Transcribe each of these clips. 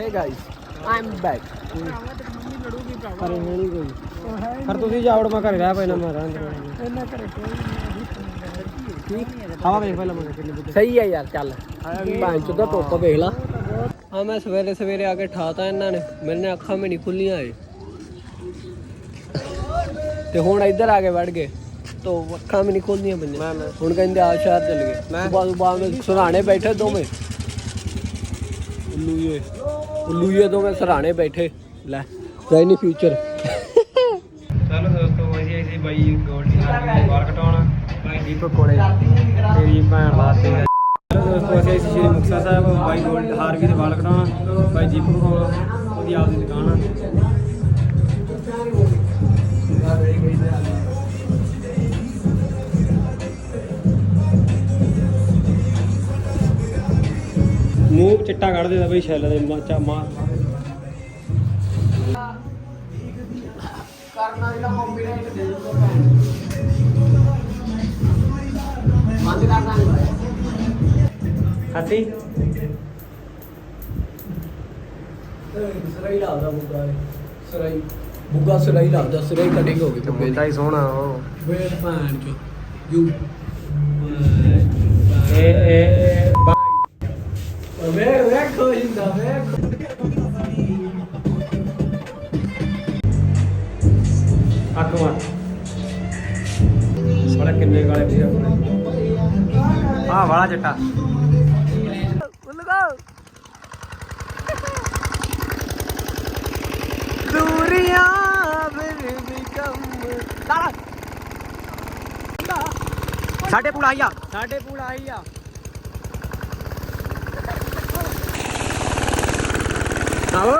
Hey guys I am back ਪਰ ਨਹੀਂ ਕੋਈ ਪਰ ਤੁਸੀਂ ਜਾਵੜ ਮੈਂ ਘਰੇ ਰਹਿ ਪੈਣਾ ਮੈਂ ਰਹਿਣ ਦੇ ਇਹਨਾਂ ਘਰੇ ਕੋਈ ਹਵਾ ਵੇਖ ਪਹਿਲਾਂ ਮੈਂ ਕਿੰਨੀ ਬੁੱਧ ਸਹੀ ਹੈ ਯਾਰ ਚੱਲ। ਭਾਂ ਚੋਦਾ ਧੁੱਪ ਵੇਖ ਲਾ। ਹਾਂ ਮੈਂ ਸਵੇਰੇ ਸਵੇਰੇ ਆ ਕੇ ਠਾਤਾ ਇਹਨਾਂ ਨੇ। ਮੇਰੇ ਅੱਖਾਂ ਵੀ ਨਹੀਂ ਖੁੱਲੀਆਂ ਏ ਤੇ ਹੁਣ ਇੱਧਰ ਆ ਕੇ ਵੜ ਗਏ। ਤੋ ਅੱਖਾਂ ਵੀ ਨਹੀਂ ਖੁੱਲਦੀਆਂ ਪਈਆਂ ਹੁਣ ਕਹਿੰਦੇ ਆ ਸ਼ਹਿਰ ਚੱਲ ਗਏ। ਬਾਅਦ ਵਿੱਚ ਸਰਾਣੇ ਬੈਠੇ ਦੋਵੇਂ। ਉੱਲੂਏ ਉੱਲੂਏ ਦੋਵੇਂ ਸਰਾਣੇ ਬੈਠੇ। ਲੈ ਨਹੀਂ ਫਿਊਚਰ ਚਲੋ ਦੋਸਤੋ ਅਸੀਂ ਅਸੀਂ ਬਾਈ ਗੋਲਡੀ ਨਾਲ ਵਾਲ ਕਟਾਉਣਾ ਬਾਈ ਦੀਪਕ ਕੋਲੇ ਤੇਰੀ ਭੈਣ ਵਾਸਤੇ ਚਲੋ ਦੋਸਤੋ ਅਸੀਂ ਅਸੀਂ ਸ਼੍ਰੀ ਮੁਕਤਸਰ ਸਾਹਿਬ। ਬਾਈ ਗੋਲਡ ਹਾਰਵੀ ਦੇ ਵਾਲ ਕਟਾਉਣਾ ਬਾਈ ਦੀਪਕ ਕੋਲ ਉਹਦੀ ਆਪਦੀ ਦੁਕਾਨ ਆ। ਮੂੰਹ ਚਿੱਟਾ ਕੱਢ ਦੇਦਾ ਬਈ ਛੈਲ ਦੇ ਮਾਚਾ ਮਾਰ ਕਰਨਾ ਜਿਹੜਾ ਕੰਬੀਨੇਟ ਦੇ ਦੋ ਬੰਦ ਕਰਨਾ ਖਾਤੀ? ਸਰਾਈ ਲਾਉਂਦਾ ਬੁੱਗਾ। ਸਰਾਈ ਬੁੱਗਾ ਸਰਾਈ ਲਾਉਂਦਾ ਸਰਾਈ ਕਟਿੰਗ ਹੋ ਗਈ ਦੀ ਮੁੰਡਾ ਹੀ ਸੋਹਣਾ ਉਹ। ਵੇਟ ਭਾਣ ਚ। ਯੂ ਇਹ ਇਹ ਵੇ ਵੇ ਖੋਜਿੰਦਾ ਵੇ ਅੱਖ ਮਾਰ ਸਾਲਾ ਕਿੰਨੇ ਗਾਲੇ ਵੀ ਆ ਵਾਲਾ ਚਿੱਟਾ। ਉਲਗਾ ਦੂਰੀਆਂ ਵੀ ਕਮ। ਦਾੜਾ ਸਾਡੇ ਪੂਲ ਆਈਆ ਸਾਡੇ ਪੂਲ ਆਈ ਆਓ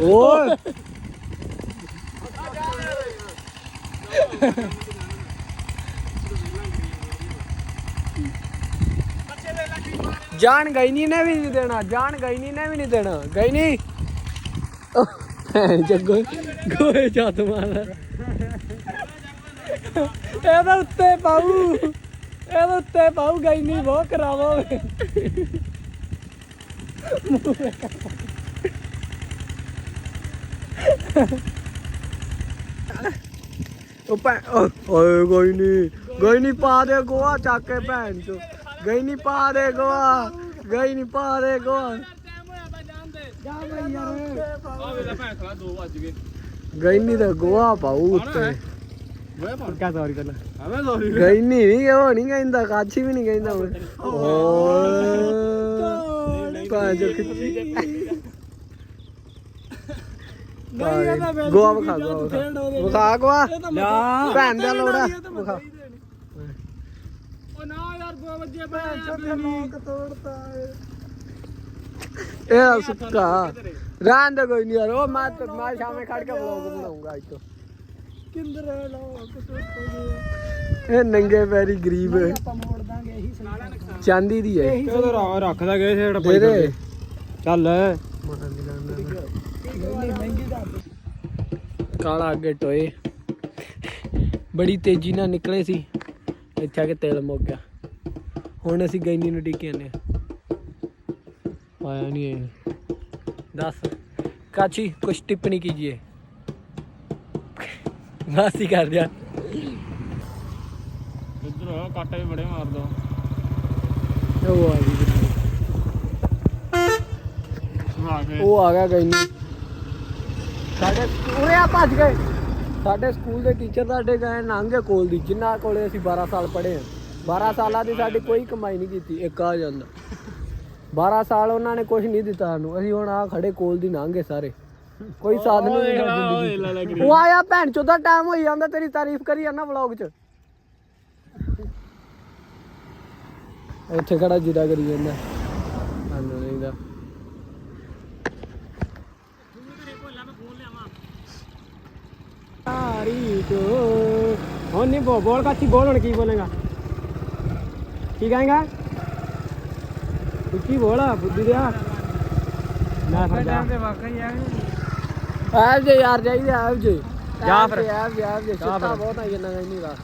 ਓਏ ਜਾਨ ਗਈ ਨਹੀਂ ਨੇ ਵੀ ਨਹੀਂ ਦੇਣਾ ਜਾਨ ਗਈ ਨਹੀਂ ਨੇ ਵੀ ਨਹੀਂ ਦੇਣਾ ਗਈ ਨਹੀਂ ਜੱਗੋ ਗੋਏ ਜੱਤ ਮਾਰ ਇਹਦਾ ਉੱਤੇ ਪਾਉ ਇਹਦਾ ਉੱਤੇ ਪਾਉ ਗਈ ਨਹੀਂ ਬਹੁਤ ਕਰਾਵਾ ਭੈ ਓ- ਓਏ ਕੋਈ ਨਹੀਂ ਗਈ ਨਹੀਂ ਪਾ ਦੇ ਗੋਆ ਚੱਕ ਕੇ ਭੈਣ ਚੋ। ਗਈ ਨਹੀਂ ਪਾ ਦੇ ਗੋਆ ਗਈ ਨਹੀਂ ਪਾ ਦੇ ਗੋਆ। ਗਈ ਨਹੀਂ ਤਾਂ ਗੋਆ ਪਾਉ ਉੱਤੇ। ਕਿਆ ਸੌਰੀ ਪਹਿਲਾਂ ਗਈ ਨਹੀਂ ਨਹੀਂ ਉਹ ਨਹੀਂ ਕਹਿੰਦਾ ਕਾਛੀ ਵੀ ਨਹੀਂ ਕਹਿੰਦਾ ਓਏ। ਓਏ ਭੈਣ ਚੋ ਖਿੱਚੀ ਗੋਆ ਵਿਖਾ ਗੋਆ ਵਿਖਾ। ਵਿਖਾ ਗੋਆ। ਲਿਆ ਭੈਣ ਦਾ ਲੋੜਾ। ਵਿਖਾ ਉਹ ਨਾ ਯਾਰ ਗੋ ਵੱਜੇ ਭੈਣ ਇਹ ਸੁੱਕਾ। ਰਹਿਣ ਦੇ ਕੋਈ ਨਹੀਂ ਯਾਰ। ਉਹ ਮੈਂ ਤਾਂ ਮੈਂ ਸ਼ਾਮੇ ਖੜ ਕੇ ਵਲੌਗ ਬਣਾਉਂਗਾ ਅੱਜ ਤੋਂ ਕਿੰਦਰ ਇਹ ਨੰਗੇ ਪੈਰੀ ਗਰੀਬ ਆਪਾਂ ਮੋੜ ਦਾਂਗੇ ਇਹੀ ਚਾਂਦੀ ਦੀ ਹੈ। ਉਹ ਰੱਖਦਾ ਗਏ ਛੇੜ ਦੇ ਦੇ ਚੱਲ ਕਾਲਾ ਅੱਗੇ ਟੋਏ। ਬੜੀ ਤੇਜ਼ੀ ਨਾਲ ਨਿਕਲੇ ਸੀ। ਇੱਥੇ ਆ ਕੇ ਤੇਲ ਮੁੱਕ ਗਿਆ। ਹੁਣ ਅਸੀਂ ਗੈਨੀ ਨੂੰ ਟਿੱਕੇ ਨੇ ਆਇਆ ਨਹੀਂ ਦੱਸ ਕਾਚੀ ਕੁਛ ਟਿੱਪਣੀ ਕੀਜੀਏ। ਬਸ ਹੀ ਕਰ ਜਾ ਇੱਧਰ ਕਾਟੇ ਬੜੇ ਮਾਰ ਦੋ। ਉਹ ਆ ਗਈ। ਉਹ ਆ ਗਿਆ ਗੈਨੀ ਸਾਡੇ ਉਰੇ ਆ ਭੱਜ ਗਏ। ਸਾਡੇ ਸਕੂਲ ਦੇ ਟੀਚਰ ਸਾਡੇ ਗਏ ਨਾਂਗੇ ਕੋਲ ਦੀ ਜਿਨ੍ਹਾਂ ਕੋਲੇ ਅਸੀਂ 12 ਸਾਲ ਪੜ੍ਹੇ ਆ। 12 ਸਾਲਾਂ ਦੀ ਸਾਡੀ ਕੋਈ ਕਮਾਈ ਨਹੀਂ ਕੀਤੀ ਇੱਕ ਆ ਜਾਂਦਾ। 12 ਸਾਲ ਉਹਨਾਂ ਨੇ ਕੁਝ ਨਹੀਂ ਦਿੱਤਾ ਸਾਨੂੰ। ਅਸੀਂ ਹੁਣ ਆ ਖੜੇ ਕੋਲ ਦੀ ਨਾਂਗੇ ਸਾਰੇ। ਕੋਈ ਸਾਧਨ ਨਹੀਂ ਸਾਡੀ ਜ਼ਿੰਦਗੀ 'ਚ। ਉਹ ਆਇਆ ਭੈਣ ਚੋਦਾ ਟਾਈਮ ਹੋਈ ਜਾਂਦਾ ਤੇਰੀ ਤਾਰੀਫ ਕਰੀ ਜਾਂਦਾ ਵਲੌਗ 'ਚ। ਇੱਥੇ ਖੜਾ ਜਿਦਾ ਕਰੀ ਜਾਂਦਾ। ਸਾਨੂੰ ਨਹੀਂ ਦਾ। ਹੁਣ ਨਹੀਂ ਬੋ- ਬੋਲ ਕਾਚੀ ਬੋਲ ਹੁਣ ਕੀ ਬੋਲੇਗਾ? ਕੀ ਕਹੇਗਾ? ਉੱਚੀ ਬੋਲ ਬੁੱਧੀ ਦਿਆ ਮੈਂ ਫਿਰ ਜਾ ਆਪ ਜੇ ਯਾਰ ਜਾਈਦੇ ਆਪ ਜੇ। ਜਾ ਫਿਰ। ਆਪ ਜੇ ਆਪ ਜੇ। ਫਿਰ। ਬਹੁਤ ਆ ਜਨਾ ਇੰਨੀ ਦਾ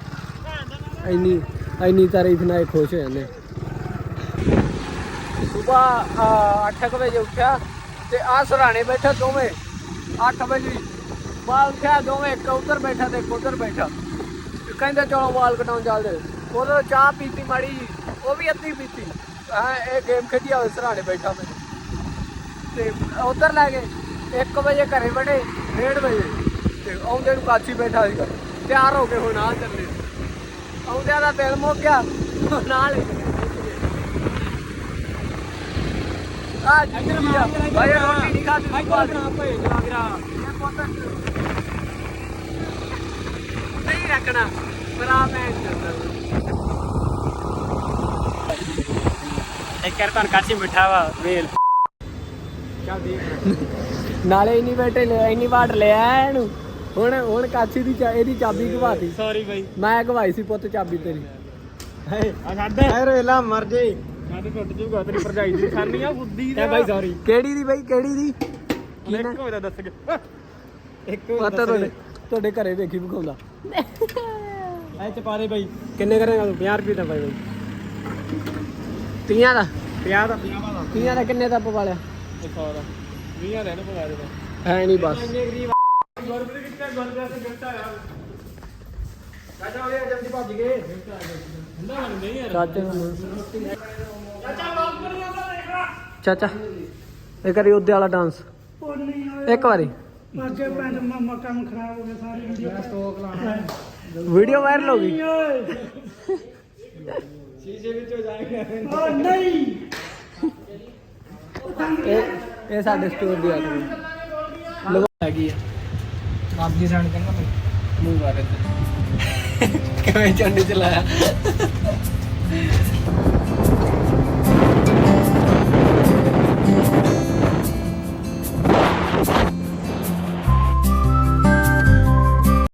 ਇੰਨੀ ਇੰਨੀ ਤਾਰੀਫ ਨਾਲ ਇਹ ਖੁਸ਼ ਹੋ ਜਾਂਦੇ। ਸਵੇਰ 8 ਵਜੇ ਉੱਠਿਆ ਤੇ ਆ ਸਰਾਣੇ ਬੈਠਾ ਦੋਵੇਂ। 8 ਵਜੇ ਬਾਲ ਉੱਠਿਆ ਦੋਵੇਂ ਇੱਕ ਉੱਧਰ ਬੈਠਾ ਤੇ ਇੱਕ ਉੱਧਰ ਬੈਠਾ। ਤੇ ਕਹਿੰਦੇ ਚਲੋ ਵਾਲ ਕਟਾਉਣ ਚੱਲਦੇ ਉਦੋਂ ਚਾਹ ਪੀਤੀ ਮਾੜੀ ਉਹ ਵੀ ਅੱਧੀ ਪੀਤੀ। ਹਾਂ ਇਹ ਗੇਮ ਖੇਡੀ ਸਰਾਣੇ ਬੈਠਾ ਮੈਂ ਤੇ ਉਧਰ ਲੈ ਗਏ। 1 ਵਜੇ ਘਰੇ ਵੜੇ 1:30 ਵਜੇ। ਤੇ ਆਉਂਦੇ ਨੂੰ ਕਾਚੀ ਬੈਠਾ ਸੀਗਾ ਤਿਆਰ ਹੋ ਕੇ ਹੁਣ ਆ ਚੱਲੇ। ਆਉਂਦਿਆਂ ਦਾ ਤੇਲ ਮੁੱਕ ਗਿਆ। ਨਾਲ ਹੀ ਆ? ਜਿੱਧਰ ਆ ਭਾਈ ਰੋਟੀ ਨਹੀਂ ਖਾਦੀ ਤੂੰ ਬਾਅਦ ਭੇਜ ਲਾ ਵੀਰਾ ਇਹ ਪੁੱਤ ਨਹੀਂ ਰੱਖਣਾ। ਬਰਾ ਮੈਂ ਇੱਕ ਕਰ ਤਾਂ ਕਾਚੀ ਮਿੱਠਾ ਵਾ ਵੇਲ। ਚੱਲ ਦੇਖ ਨਾਲੇ ਇੰਨੀ ਬੈਠੇ ਲੈ ਇੰਨੀ ਵਾਟ ਲਿਆ ਇਹਨੂੰ। ਹੁਣ ਹੁਣ ਕਾਚੀ ਦੀ ਚਾ- ਇਹਦੀ ਚਾਬੀ ਘਵਾਤੀ। ਸੌਰੀ ਬਾਈ। ਮੈਂ ਘਵਾਈ ਸੀ ਪੁੱਤ ਚਾਬੀ ਤੇਰੀ। ਆ ਛੱਡ। ਐ ਵੇਲਾ ਮਰ ਜੇ। ਛੱਡ ਟੁੱਟ ਜੂਗਾ ਤੇਰੀ ਭਰਜਾਈ ਦੀ ਨਿਸ਼ਾਨੀ ਆ ਬੁੱਧੀ ਦਾ ਬਾਈ ਸੌਰੀ ਕਿਹੜੀ ਦੀ ਬਈ ਕਿਹੜੀ ਦੀ? ਇੱਕ ਹੋਵੇ ਤਾਂ ਦੱਸ ਗਿਆ ਇੱਕ ਪਤਾ ਤੁਹਾਡੇ ਤੁਹਾਡੇ ਘਰੇ ਵੇਖੀ ਵਿਖਾਉਂਦਾ। ਐ ਚ ਪਾ ਦੇ ਬਾਈ। ਕਿੰਨੇ ਕਰੇਗਾ ਤੂੰ 50 ਰੁਪਏ ਦਾ ਬਾਈ ਬਾਈ। ਤੀਆਂ ਦਾ? 50 ਦਾ 50 ਦਾ। ਤੀਆਂ ਦਾ ਕਿੰਨੇ ਦਾ ਪਵਾ ਲਿਆ? 100 ਦਾ 20 ਦਾ ਇਹਨੂੰ ਪਵਾ ਦੇ। ਹੈ ਨਹੀਂ ਬਸ। ਇੰਨੇ ਗਰੀਬ ਗੁਰਪ੍ਰੀਤ ਕਿੱਥੇ ਗੁਰਪ੍ਰੀਤ ਤੇ ਗਿਫਟ ਆਇਆ ਚਾਚਾ ਉਹਦੇ ਜਲਦੀ ਭੱਜ ਗਏ। ਹੁੰਦਾ ਨਹੀਂ ਯਾਰ ਚਾਚਾ ਨੂੰ ਚਾਚਾ ਇਹ ਕਰੀ ਉਹਦੇ ਵਾਲਾ ਡਾਂਸ ਇੱਕ ਵਾਰੀ। ਅੱਗੇ ਭੈਣ ਮਾਮਾ ਕੰਮ ਖਰਾਬ ਹੋ ਗਿਆ ਸਾਰੀ ਵੀਡੀਓ ਸਟੋਕ ਲਾਣਾ ਵੀਡੀਓ ਵਾਇਰਲ ਹੋ ਗਈ। ਸ਼ੀਸ਼ੇ ਵਿੱਚ ਹੋ ਜਾਏਗਾ ਓ ਨਹੀਂ। ਇਹ ਇਹ ਸਾਡੇ ਸਟੋਰ ਦੀ ਆਦਮੀ ਲਗੋ ਹੈਗੀ ਆ। ਆਪਦੀ ਸਾਈਡ ਕਹਿੰਦਾ ਮੈਂ ਮੂੰਹ ਮਾਰੇ ਤੇ ਕਿਵੇਂ ਚੰਡੀ ਚਲਾਇਆ?